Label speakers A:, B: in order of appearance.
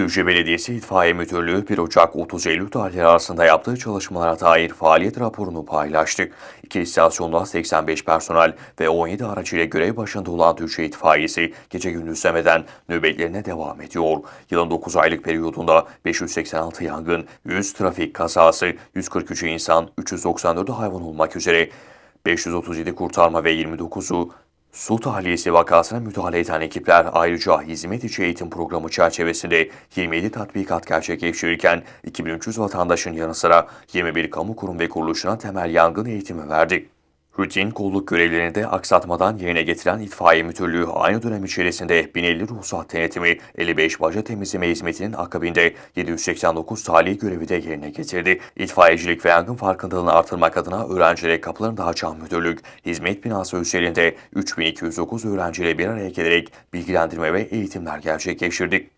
A: Düzce Belediyesi İtfaiye Müdürlüğü 1 Ocak 30 Eylül tarihleri arasında yaptığı çalışmalara dair faaliyet raporunu paylaştı. İki istasyonda 85 personel ve 17 araç ile görev başında olan Düzce İtfaiyesi gece gündüz demeden nöbetlerine devam ediyor. Yılın 9 aylık periyodunda 586 yangın, 100 trafik kazası, 143 insan, 394 hayvan olmak üzere 537 kurtarma ve 29'u Su tahliyesi vakasına müdahale eden ekipler ayrıca hizmet içi eğitim programı çerçevesinde 27 tatbikat gerçekleştirirken 2300 vatandaşın yanı sıra 21 kamu kurum ve kuruluşuna temel yangın eğitimi verdi. Rutin kolluk görevlerini de aksatmadan yerine getiren itfaiye müdürlüğü aynı dönem içerisinde 1050 ruhsat denetimi, 55 baca temizleme hizmetinin akabinde 789 tali görevi de yerine getirdi. İtfaiyecilik ve yangın farkındalığını artırmak adına öğrencilere kapılarını açan müdürlük, hizmet binası üzerinde 3209 öğrenciyle bir araya gelerek bilgilendirme ve eğitimler gerçekleştirdi.